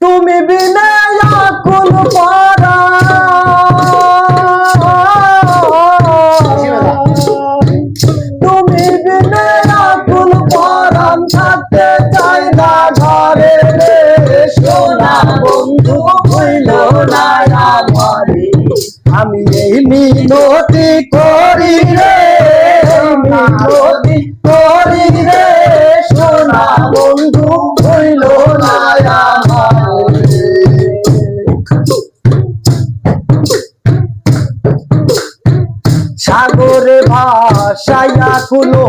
তুমি বিনা আকুল পারা তুমি বিনা আকুল পারাম থাকতে চাই না ঘরে সোনা বন্ধু হইল না আমারে। আমি এই মিনতি করি রে, মিনতি করি সাগরে ভাসাইয়া কুলো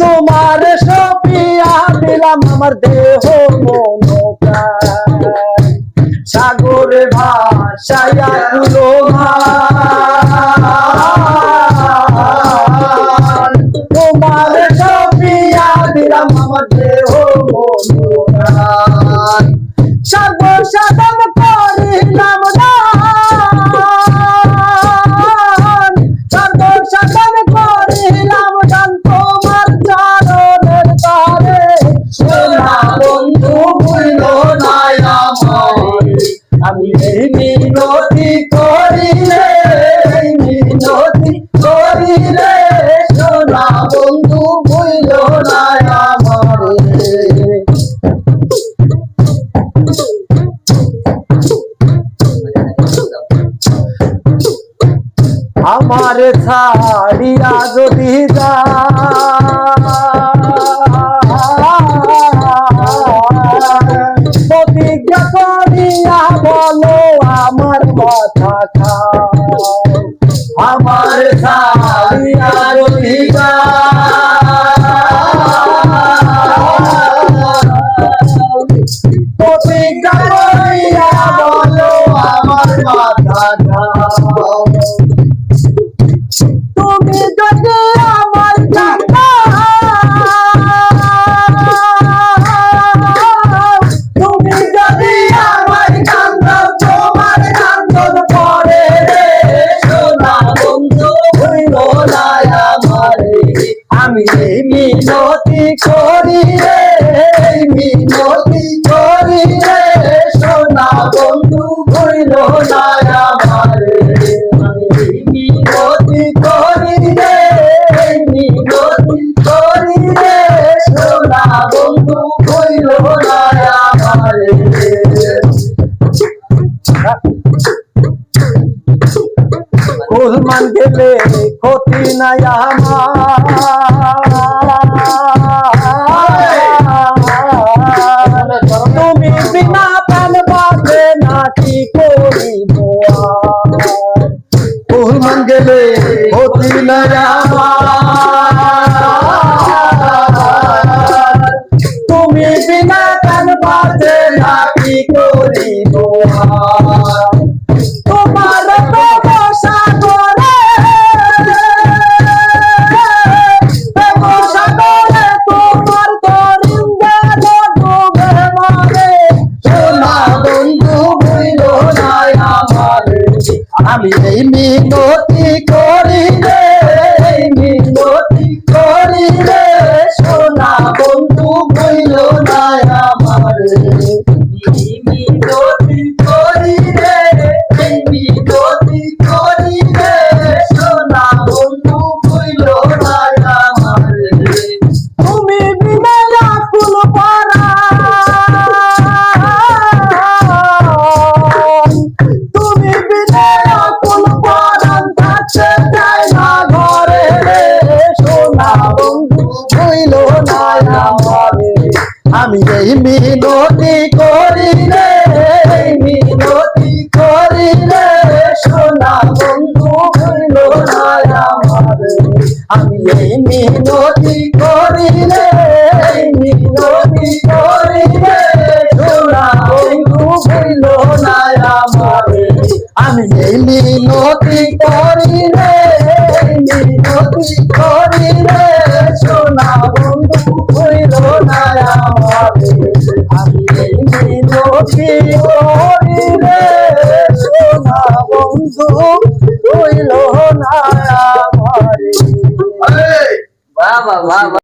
তোমার সপিয়া দিলাম আমার দেহ প্রাণ। সাগরে ভাসাইয়া কুলো তোমার আমার ছাড়িয়া যদি যা করি রে মিনতি করি রে সোনা বন্ধু হইল না আমারে। মিনতি করি রে মিনতি করি রে সোনা বন্ধু আমারে। কুলমান গেলে ক্ষতি নাই আমার। কুলমান গেলে ক্ষতি নাই আমার তুমি বিনা প্রাণ বাঁধে নাকি করিব আমি এই মিনতি করি রে এই মিনতি করি রে। সোনা বন্ধু হইল না আমারে। করি রে মিনতি করি সোনা বন্ধু ভুল আমার। আমি এই মিনতি করি মিনতি করি সোনা বন্ধু ভুল আমার। আমি এই মিনতি করি মিনতি করি সোনা মিনতি করি রে সোনা বন্ধু হইল না আমারে বাবা বাবা